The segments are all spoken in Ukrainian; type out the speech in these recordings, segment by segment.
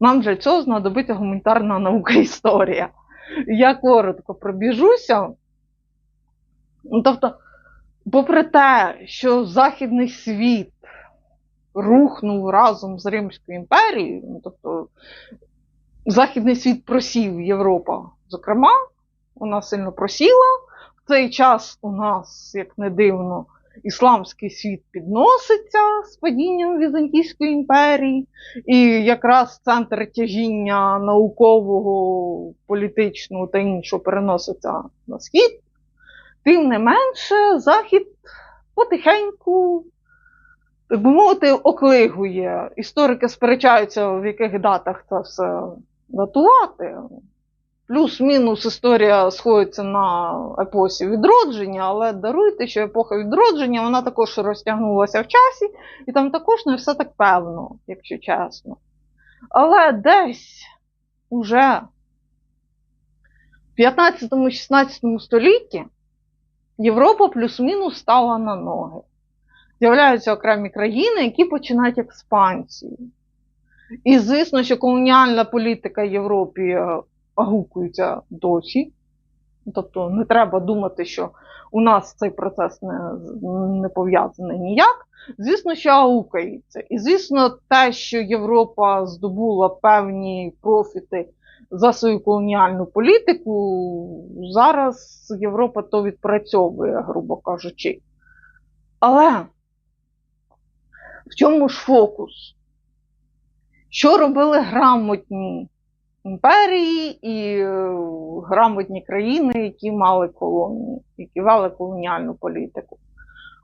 Нам для цього знадобиться гуманітарна наука історія. Я коротко пробіжуся. Ну, Тобто, попри те, що Західний світ рухнув разом з Римською імперією, ну, тобто Західний світ просів, Європа, зокрема, вона сильно просіла. В цей час у нас, як не дивно, ісламський світ підноситься з падінням Візантійської імперії, і якраз центр тяжіння наукового, політичного та іншого переноситься на схід. Тим не менше, Захід потихеньку, так би мовити, оклигує. Історики сперечаються, в яких датах це все датувати. Плюс-мінус історія сходиться на епосі відродження, але даруйте, що епоха відродження вона також розтягнулася в часі, і там також не все так певно, якщо чесно. Але десь уже в 15-16 столітті Європа плюс-мінус стала на ноги. З'являються окремі країни, які починають експансію. І звісно, що колоніальна політика Європі гукується досі. Тобто не треба думати, що у нас цей процес не, не пов'язаний ніяк. Звісно, що аукається. І звісно, те, що Європа здобула певні профіти за свою колоніальну політику, зараз Європа то відпрацьовує, грубо кажучи. Але в чому ж фокус? Що робили грамотні імперії і е, грамотні країни, які мали колонії, які вели колоніальну політику?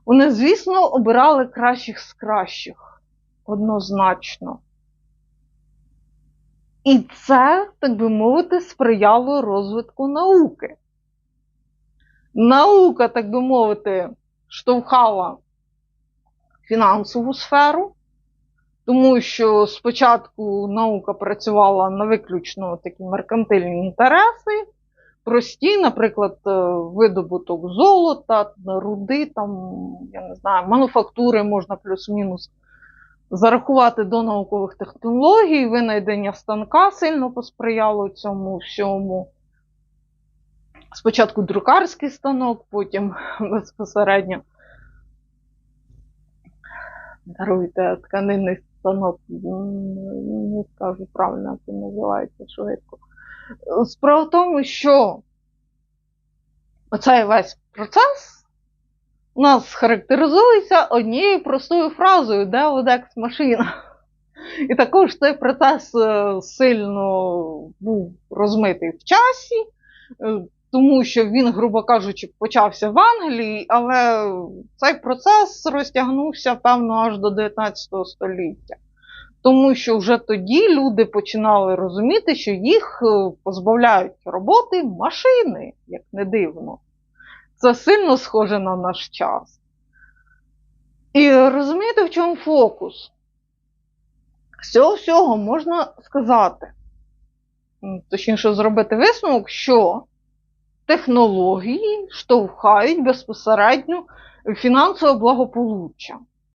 Вони, звісно, обирали кращих з кращих, однозначно. І це, так би мовити, сприяло розвитку науки. Наука, так би мовити, штовхала фінансову сферу, тому що спочатку наука працювала на виключно такі меркантильні інтереси, прості, наприклад, е, видобуток золота, руди, там, я не знаю, мануфактури можна плюс-мінус зарахувати до наукових технологій, винайдення станка сильно посприяло цьому всьому. Спочатку друкарський станок, потім безпосередньо даруйте тканинний станок, не скажу правильно, як він називається швидко. Справа в тому, що оцей весь процес у нас характеризується однією простою фразою Deus машина. І також цей процес е, сильно був розмитий в часі, е, тому що він, грубо кажучи, почався в Англії, але цей процес розтягнувся, певно, аж до 19 століття. Тому що вже тоді люди починали розуміти, що їх е, позбавляють роботи машини, як не дивно. Це сильно схоже на наш час. І розумієте, в чому фокус? З цього всього можна сказати, точніше, зробити висновок, що технології штовхають безпосередньо фінансове благополуччя.